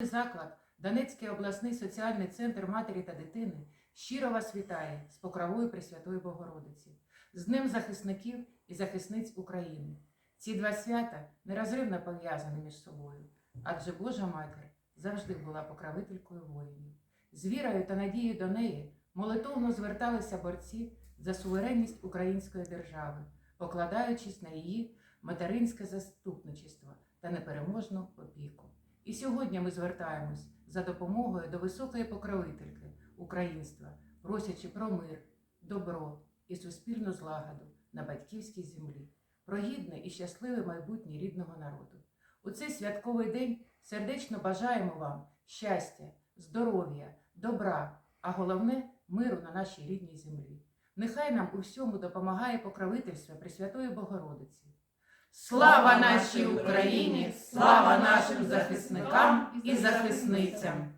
Заклад Донецький обласний соціальний центр матері та дитини щиро вас вітає з покровою Пресвятої Богородиці, з Днем захисників і захисниць України. Ці два свята нерозривно пов'язані між собою, адже Божа Матір завжди була покровителькою воїнів. З вірою та надією до неї молитовно зверталися борці за суверенність української держави, покладаючись на її материнське заступничество та непереможну опіку. І сьогодні ми звертаємось за допомогою до високої покровительки українства, просячи про мир, добро і суспільну злагоду на батьківській землі, про гідне і щасливе майбутнє рідного народу. У цей святковий день сердечно бажаємо вам щастя, здоров'я, добра, а головне миру на нашій рідній землі. Нехай нам у всьому допомагає покровительство Пресвятої Богородиці. Слава нашій Україні! Слава нашим захисникам і захисницям!